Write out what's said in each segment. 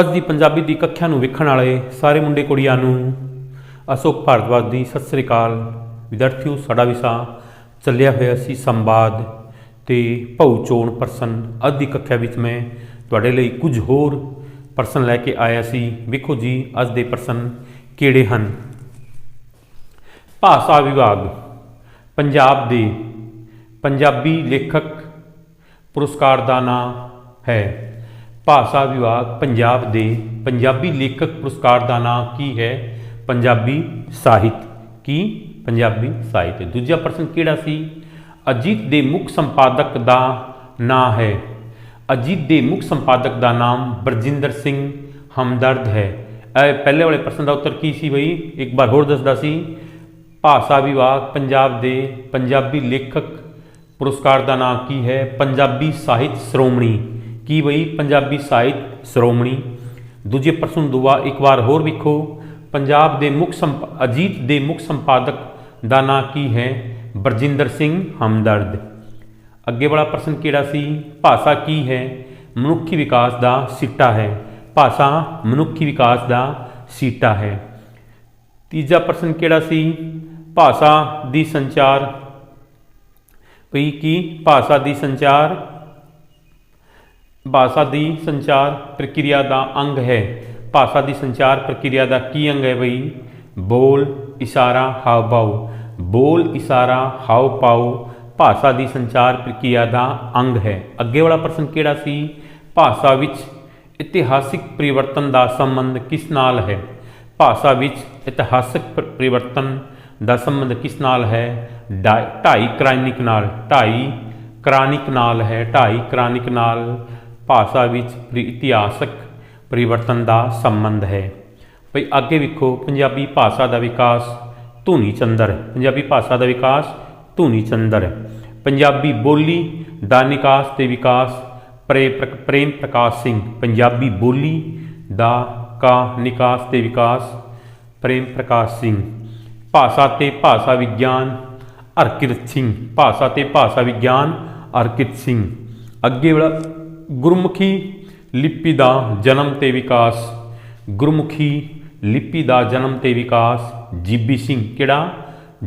ਅੱਜ ਦੀ ਪੰਜਾਬੀ ਦੀ ਕੱਖਿਆਂ ਨੂੰ ਵੇਖਣ ਵਾਲੇ ਸਾਰੇ ਮੁੰਡੇ ਕੁੜੀਆਂ ਨੂੰ ਅਸ਼ੋਕ ਭਾਰਦਵਾਜ ਦੀ ਸਤਿ ਸ੍ਰੀ ਅਕਾਲ। ਵਿਦਿਆਰਥੀਓ, ਸਾਡਾ ਵਿਸ਼ਾ ਚੱਲਿਆ ਹੋਇਆ ਸੀ ਸੰਵਾਦ ਤੇ ਭਉ ਚੋਣ ਪ੍ਰਸ਼ਨ। ਅੱਜ ਦੀ ਕੱਖਿਆ ਵਿੱਚ ਮੈਂ ਤੁਹਾਡੇ ਲਈ ਕੁਝ ਹੋਰ ਪ੍ਰਸ਼ਨ ਲੈ ਕੇ ਆਇਆ ਸੀ। ਵੇਖੋ ਜੀ, ਅੱਜ ਦੇ ਪ੍ਰਸ਼ਨ ਕਿਹੜੇ ਹਨ? ਭਾਸ਼ਾ ਵਿਭਾਗ, ਪੰਜਾਬ ਦੇ ਪੰਜਾਬੀ ਲੇਖਕ ਪੁਰਸਕਾਰ ਦਾ ਨਾਮ ਹੈ ਭਾਸ਼ਾ ਵਿਭਾਗ ਪੰਜਾਬ ਦੇ ਪੰਜਾਬੀ ਲੇਖਕ ਪੁਰਸਕਾਰ ਦਾ ਨਾਮ ਕੀ ਹੈ? ਪੰਜਾਬੀ ਸਾਹਿਤ ਕੀ? ਪੰਜਾਬੀ ਸਾਹਿਤ। ਦੂਜਾ ਪ੍ਰਸ਼ਨ ਕਿਹੜਾ ਸੀ? ਅਜੀਤ ਦੇ ਮੁੱਖ ਸੰਪਾਦਕ ਦਾ ਨਾਂ ਹੈ। ਅਜੀਤ ਦੇ ਮੁੱਖ ਸੰਪਾਦਕ ਦਾ ਨਾਮ ਬਰਜਿੰਦਰ ਸਿੰਘ ਹਮਦਰਦ ਹੈ। ਇਹ ਪਹਿਲੇ ਵਾਲੇ ਪ੍ਰਸ਼ਨ ਦਾ ਉੱਤਰ ਕੀ ਸੀ ਬਈ? ਇੱਕ ਵਾਰ ਹੋਰ ਦੱਸਦਾ ਸੀ। ਭਾਸ਼ਾ ਵਿਭਾਗ ਪੰਜਾਬ ਦੇ ਪੰਜਾਬੀ ਲੇਖਕ ਪੁਰਸਕਾਰ ਦਾ ਨਾਮ ਕੀ ਹੈ? ਪੰਜਾਬੀ ਸਾਹਿਤ ਸ਼੍ਰੋਮਣੀ ਕੀ ਬਈ? ਪੰਜਾਬੀ ਸਾਹਿਤ ਸ਼੍ਰੋਮਣੀ। ਦੂਜੇ ਪ੍ਰਸ਼ਨ ਦੁਆ ਇੱਕ ਵਾਰ ਹੋਰ ਵੇਖੋ। ਪੰਜਾਬ ਦੇ ਮੁੱਖ ਸੰਪ, ਅਜੀਤ ਦੇ ਮੁੱਖ ਸੰਪਾਦਕ ਦਾ ਨਾਂ ਕੀ ਹੈ? ਬਰਜਿੰਦਰ ਸਿੰਘ ਹਮਦਰਦ। ਅੱਗੇ ਵਾਲਾ ਪ੍ਰਸ਼ਨ ਕਿਹੜਾ ਸੀ? ਭਾਸ਼ਾ ਕੀ ਹੈ? ਮਨੁੱਖੀ ਵਿਕਾਸ ਦਾ ਸਿੱਟਾ ਹੈ। ਭਾਸ਼ਾ ਮਨੁੱਖੀ ਵਿਕਾਸ ਦਾ ਸਿੱਟਾ ਹੈ। ਤੀਜਾ ਪ੍ਰਸ਼ਨ ਕਿਹੜਾ ਸੀ? ਭਾਸ਼ਾ ਦੀ ਸੰਚਾਰ। ਭਈ ਕੀ ਭਾਸ਼ਾ ਦੀ ਸੰਚਾਰ? ਭਾਸ਼ਾ ਦੀ ਸੰਚਾਰ ਪ੍ਰਕਿਰਿਆ ਦਾ ਅੰਗ ਹੈ। ਭਾਸ਼ਾ ਦੀ ਸੰਚਾਰ ਪ੍ਰਕਿਰਿਆ ਦਾ ਕੀ ਅੰਗ ਹੈ ਬਈ? ਬੋਲ, ਇਸ਼ਾਰਾ ਹਾਵ ਭਾਵ ਬੋਲ, ਇਸ਼ਾਰਾ ਹਾਵ ਭਾਵ ਭਾਸ਼ਾ ਦੀ ਸੰਚਾਰ ਪ੍ਰਕਿਰਿਆ ਦਾ ਅੰਗ ਹੈ। ਅੱਗੇ ਵਾਲਾ ਪ੍ਰਸ਼ਨ ਕਿਹੜਾ ਸੀ? ਭਾਸ਼ਾ ਵਿੱਚ ਇਤਿਹਾਸਿਕ ਪਰਿਵਰਤਨ ਦਾ ਸੰਬੰਧ ਕਿਸ ਨਾਲ ਹੈ? ਭਾਸ਼ਾ ਵਿੱਚ ਇਤਿਹਾਸਕ ਪਰਿਵਰਤਨ ਦਾ ਸੰਬੰਧ ਕਿਸ ਨਾਲ ਹੈ? ਢਾਈ ਢਾਈ ਕ੍ਰਾਨਿਕ ਨਾਲ, ਢਾਈ ਕ੍ਰਾਨਿਕ ਨਾਲ ਹੈ। ਢਾਈ ਕ੍ਰਾਨਿਕ ਨਾਲ ਭਾਸ਼ਾ ਵਿੱਚ ਇਤਿਹਾਸਕ ਪਰਿਵਰਤਨ ਦਾ ਸੰਬੰਧ ਹੈ। ਭਈ ਅੱਗੇ ਵੇਖੋ, ਪੰਜਾਬੀ ਭਾਸ਼ਾ ਦਾ ਵਿਕਾਸ ਧੁਨੀ ਚੰਦਰ, ਪੰਜਾਬੀ ਭਾਸ਼ਾ ਦਾ ਵਿਕਾਸ ਧੁਨੀ ਚੰਦਰ। ਪੰਜਾਬੀ ਬੋਲੀ ਦਾ ਨਿਕਾਸ ਤੇ ਵਿਕਾਸ ਪ੍ਰੇ- ਪ੍ਰੇਮ ਪ੍ਰਕਾਸ਼ ਸਿੰਘ, ਪੰਜਾਬੀ ਬੋਲੀ ਦਾ ਕਾ ਨਿਕਾਸ ਤੇ ਵਿਕਾਸ ਪ੍ਰੇਮ ਪ੍ਰਕਾਸ਼ ਸਿੰਘ। ਭਾਸ਼ਾ ਤੇ ਭਾਸ਼ਾ ਵਿਗਿਆਨ ਹਰਕਿਰਤ ਸਿੰਘ, ਭਾਸ਼ਾ ਤੇ ਭਾਸ਼ਾ ਵਿਗਿਆਨ ਹਰਕਿਰਤ ਸਿੰਘ। ਅੱਗੇ ਵਾਲਾ ਗੁਰਮੁਖੀ ਲਿਪੀ ਦਾ ਜਨਮ ਤੇ ਵਿਕਾਸ, ਗੁਰਮੁਖੀ ਲਿਪੀ ਦਾ ਜਨਮ ਤੇ ਵਿਕਾਸ, ਜੀਬੀ ਸਿੰਘ ਕਿਹੜਾ?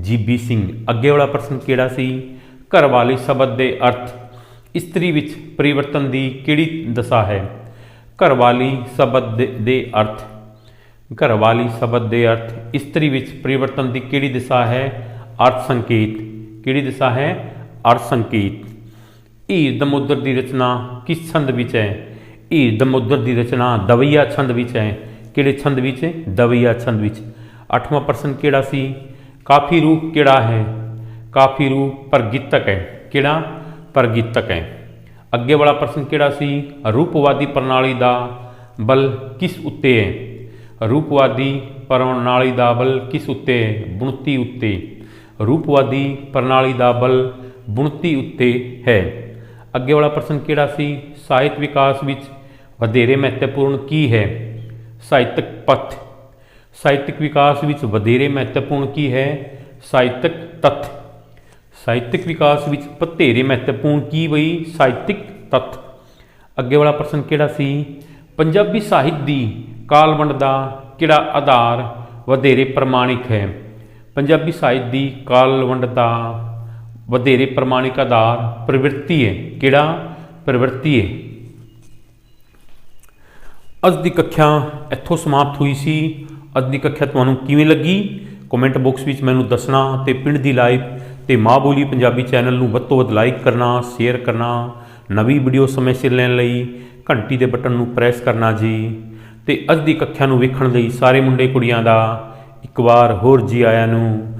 ਜੀਬੀ ਸਿੰਘ ਅੱਗੇ ਵਾਲਾ ਪ੍ਰਸ਼ਨ ਕਿਹੜਾ ਸੀ? ਘਰ ਵਾਲੀ ਸ਼ਬਦ ਦੇ ਅਰਥ, ਇਸਤਰੀ ਵਿੱਚ ਪਰਿਵਰਤਨ ਦੀ ਕਿਹੜੀ ਦਸ਼ਾ ਹੈ? ਘਰ ਵਾਲੀ ਸ਼ਬਦ ਦੇ- ਦੇ ਅਰਥ ਘਰ ਵਾਲੀ ਸ਼ਬਦ ਦੇ ਅਰਥ, ਇਸਤਰੀ ਵਿੱਚ ਪਰਿਵਰਤਨ ਦੀ ਕਿਹੜੀ ਦਿਸ਼ਾ ਹੈ? ਅਰਥ ਸੰਕੇਤ। ਕਿਹੜੀ ਦਿਸ਼ਾ ਹੈ? ਅਰਥ ਸੰਕੇਤ। ਹੀਰ ਦਮੋਦਰ ਦੀ ਰਚਨਾ ਕਿਸ ਛੰਦ ਵਿੱਚ ਹੈ? ਹੀਰ ਦਮੋਦਰ ਦੀ ਰਚਨਾ ਦਵਈਆ ਛੰਦ ਵਿੱਚ ਹੈ। ਕਿਹੜੇ ਛੰਦ ਵਿੱਚ? ਦਵਈਆ ਛੰਦ ਵਿੱਚ। ਅੱਠਵਾਂ ਪ੍ਰਸ਼ਨ ਕਿਹੜਾ ਸੀ? ਕਾਫੀ ਰੂਪ ਕਿਹੜਾ ਹੈ? ਕਾਫੀ ਰੂਪ ਪ੍ਰਗੀਤਕ ਹੈ। ਕਿਹੜਾ? ਪ੍ਰਗੀਤਕ ਹੈ। ਅੱਗੇ ਵਾਲਾ ਪ੍ਰਸ਼ਨ ਕਿਹੜਾ ਸੀ? ਰੂਪਵਾਦੀ ਪ੍ਰਣਾਲੀ ਦਾ ਬਲ ਕਿਸ ਉੱਤੇ ਹੈ? ਰੂਪਵਾਦੀ ਪ੍ਰਣਾਲੀ ਦਾ ਬਲ ਕਿਸ ਉੱਤੇ? ਹੈ ਬੁਣਤੀ ਉੱਤੇ। ਰੂਪਵਾਦੀ ਪ੍ਰਣਾਲੀ ਦਾ ਬਲ ਬੁਣਤੀ ਉੱਤੇ ਹੈ। ਅੱਗੇ ਵਾਲਾ ਪ੍ਰਸ਼ਨ ਕਿਹੜਾ ਸੀ? ਸਾਹਿਤ ਵਿਕਾਸ ਵਿੱਚ ਵਧੇਰੇ ਮਹੱਤਵਪੂਰਨ ਕੀ ਹੈ? ਸਾਹਿਤਕ ਪੱਥ। ਸਾਹਿਤਕ ਵਿਕਾਸ ਵਿੱਚ ਵਧੇਰੇ ਮਹੱਤਵਪੂਰਨ ਕੀ ਹੈ? ਸਾਹਿਤਕ ਤੱਥ। ਸਾਹਿਤਕ ਵਿਕਾਸ ਵਿੱਚ ਵਧੇਰੇ ਮਹੱਤਵਪੂਰਨ ਕੀ ਬਈ? ਸਾਹਿਤਕ ਤੱਥ। ਅੱਗੇ ਵਾਲਾ ਪ੍ਰਸ਼ਨ ਕਿਹੜਾ ਸੀ? ਪੰਜਾਬੀ ਸਾਹਿਤ ਦੀ ਕਾਲਵੰਡ ਦਾ ਕਿਹੜਾ ਆਧਾਰ ਵਧੇਰੇ ਪ੍ਰਮਾਣਿਕ ਹੈ? ਪੰਜਾਬੀ ਸਾਹਿਤ ਦੀ ਕਾਲਵੰਡ ਦਾ ਵਧੇਰੇ ਪ੍ਰਮਾਣਿਕ ਆਧਾਰ ਪ੍ਰਵਿਰਤੀ ਹੈ। ਕਿਹੜਾ? ਪ੍ਰਵਿਰਤੀ ਹੈ। ਅੱਜ ਦੀ ਕੱਖਿਆ ਇੱਥੋਂ ਸਮਾਪਤ ਹੋਈ ਸੀ। ਅੱਜ ਦੀ ਕੱਖਿਆ ਤੁਹਾਨੂੰ ਕਿਵੇਂ ਲੱਗੀ? ਕਮੈਂਟ ਬਾਕਸ ਵਿੱਚ ਮੈਨੂੰ ਦੱਸਣਾ ਤੇ ਪਿੰਡ ਦੀ ਲਾਈਵ ਤੇ ਮਾਂ ਬੋਲੀ ਪੰਜਾਬੀ ਚੈਨਲ ਨੂੰ ਵੱਧ ਤੋਂ ਵੱਧ ਲਾਈਕ ਕਰਨਾ, ਸ਼ੇਅਰ ਕਰਨਾ, ਨਵੀਂ ਵੀਡੀਓ ਸਮੇਂ ਸਿਰ ਲੈਣ ਲਈ ਘੰਟੀ ਦੇ ਬਟਨ ਨੂੰ ਪ੍ਰੈਸ ਕਰਨਾ ਜੀ। ਤੇ ਅੱਜ ਦੀ ਕੱਖਿਆ ਨੂੰ ਵੇਖਣ ਲਈ ਸਾਰੇ ਮੁੰਡੇ ਕੁੜੀਆਂ ਦਾ ਇੱਕ ਵਾਰ ਹੋਰ ਜੀ ਆਇਆਂ ਨੂੰ